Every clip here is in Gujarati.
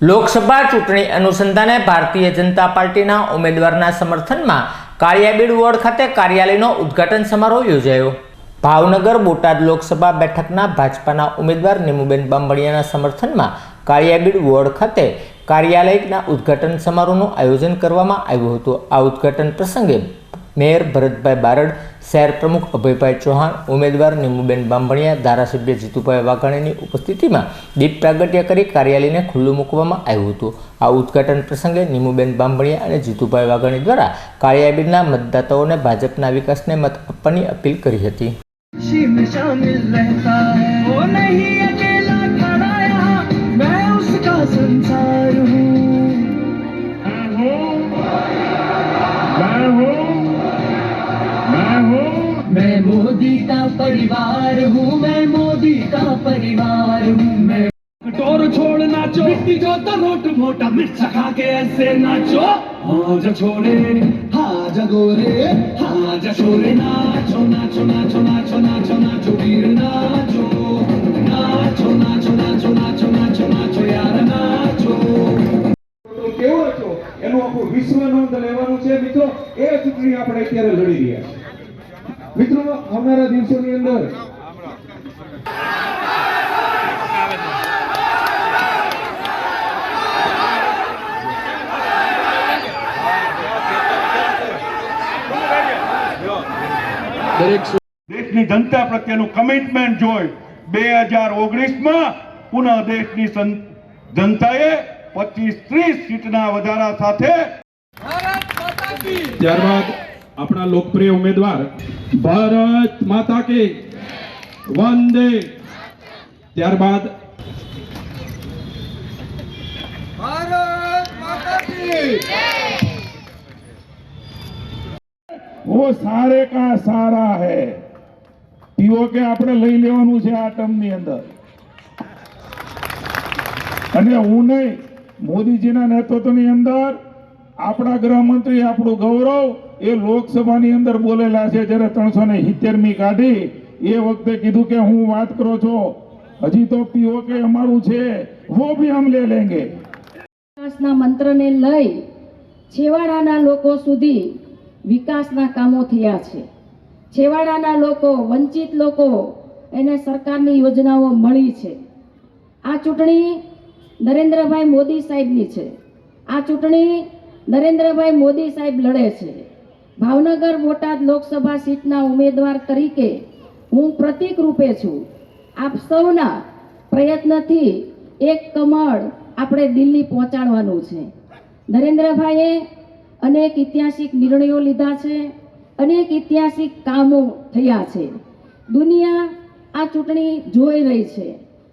લોકસભા ચૂંટણી અનુસંધાને ભારતીય જનતા પાર્ટીના ઉમેદવારના સમર્થનમાં કાળિયાબીડ વોર્ડ ખાતે કાર્યાલયનો ઉદ્ઘાટન સમારોહ યોજાયો. ભાવનગર બોટાદ લોકસભા બેઠકના ભાજપાના ઉમેદવાર નીમુબેન બાંભણિયાના સમર્થનમાં કાળિયાબીડ વોર્ડ ખાતે કાર્યાલયના ઉદ્ઘાટન સમારોહનું આયોજન કરવામાં આવ્યું હતું. આ ઉદ્ઘાટન પ્રસંગે મેયર ભરતભાઈ બારડ શહેર પ્રમુખ અભયભાઈ ચૌહાણ ઉમેદવાર નિમુબેન બાંભણિયા ધારાસભ્ય જીતુભાઈ વાઘાણીની ઉપસ્થિતિમાં દીપ પ્રાગટ્ય કરી કાર્યાલયને ખુલ્લું મૂકવામાં આવ્યું હતું. આ ઉદ્ઘાટન પ્રસંગે નિમુબેન બાંભણિયા અને જીતુભાઈ વાઘાણી દ્વારા કાર્યાબીના મતદાતાઓને ભાજપના વિકાસને મત આપવાની અપીલ કરી હતી. રહેતા નહીં અકેલા मोदी का परिवार हूँ मैं मोदी का परिवार हूँ मैं कटोर छोड़ नाचो मिट्टी जो तो रोट मोटा मिर्च खा के ऐसे नाचो हाँ जा छोरे हाँ जा गोरे हाँ जा छोरे नाचो नाचो नाचो नाचो नाचो नाचो वीर नाचो नाचो नाचो नाचो नाचो नाचो नाचो यार नाचो તો કેવો હતો એનું આખું વિશ્વ નોંધ લેવાનું છે મિત્રો એ ચૂંટણી આપણે અત્યારે લડી રહ્યા છે મિત્રો આવનારા દિવસોની અંદર દેશની જનતા પ્રત્યેનું કમિટમેન્ટ જોઈ બે હજાર ઓગણીસમાં પુનઃ દેશની જનતાએ પચીસ ત્રીસ સીટના વધારા સાથે ત્યારબાદ આપણા લોકપ્રિય ઉમેદવાર ભારત માતા કે. વંદે. ત્યારબાદ ભારત સારે કા સારા હે. પીઓ કે આપણે લઈ લેવાનું છે આ ટર્મની અંદર. અને હું નહીં મોદીજીના નેતૃત્વની અંદર આપણા ગૃહમંત્રી આપણું ગૌરવ એ લોકસભાની અંદર બોલેલા છે, જ્યારે ત્રણસો ને સિત્તેરમી કાઢી, એ વખતે કીધું કે હું વાત કરો છો. હજી તો પીઓકે અમારું છે, વો ભી હમ લે લેંગે. વિકાસના મંત્રને લઈ છેવાડાના લોકો સુધી વિકાસના કામો થયા છે. છેવાડાના લોકો, વંચિત લોકો, એને સરકારની યોજનાઓ મળી છે. આ ચૂંટણી નરેન્દ્રભાઈ મોદી સાહેબની છે. આ ચૂંટણી નરેન્દ્રભાઈ મોદી સાહેબ લડે છે. ભાવનગર બોટાદ લોકસભા સીટના ઉમેદવાર તરીકે હું પ્રતિક રૂપે છું. આપ સૌના પ્રયત્નથી એક કમળ આપણે દિલ્હી પહોંચાડવાનું છે. નરેન્દ્રભાઈએ અનેક ઐતિહાસિક નિર્ણયો લીધા છે, અનેક ઐતિહાસિક કામો થયા છે. દુનિયા આ ચૂંટણી જોઈ રહી છે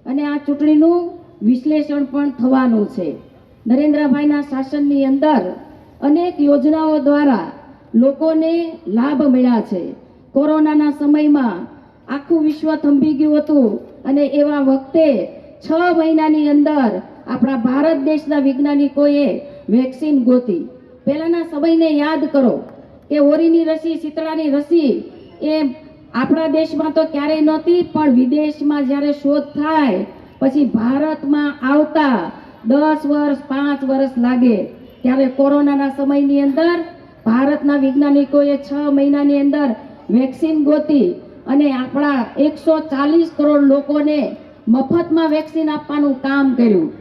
અને આ ચૂંટણીનું વિશ્લેષણ પણ થવાનું છે. નરેન્દ્રભાઈના શાસનની અંદર અનેક યોજનાઓ દ્વારા લોકોને લાભ મળ્યા છે. કોરોનાના સમયમાં આખું વિશ્વ થંભી ગયું હતું અને એવા વખતે છ મહિનાની અંદર આપણા ભારત દેશના વૈજ્ઞાનિકોએ વેક્સિન ગોતી. પહેલાંના સમયને યાદ કરો કે ઓરીની રસી, શીતળાની રસી એ આપણા દેશમાં તો ક્યારેય નહોતી, પણ વિદેશમાં જ્યારે શોધ થાય, પછી ભારતમાં આવતા દસ વર્ષ, પાંચ વર્ષ લાગે, ત્યારે કોરોનાના સમયની અંદર ભારતના વૈજ્ઞાનિકોએ છ મહિનાની અંદર વેક્સિન ગોતી અને આપણા એકસો ચાલીસ કરોડ લોકોને મફતમાં વેક્સિન આપવાનું કામ કર્યું.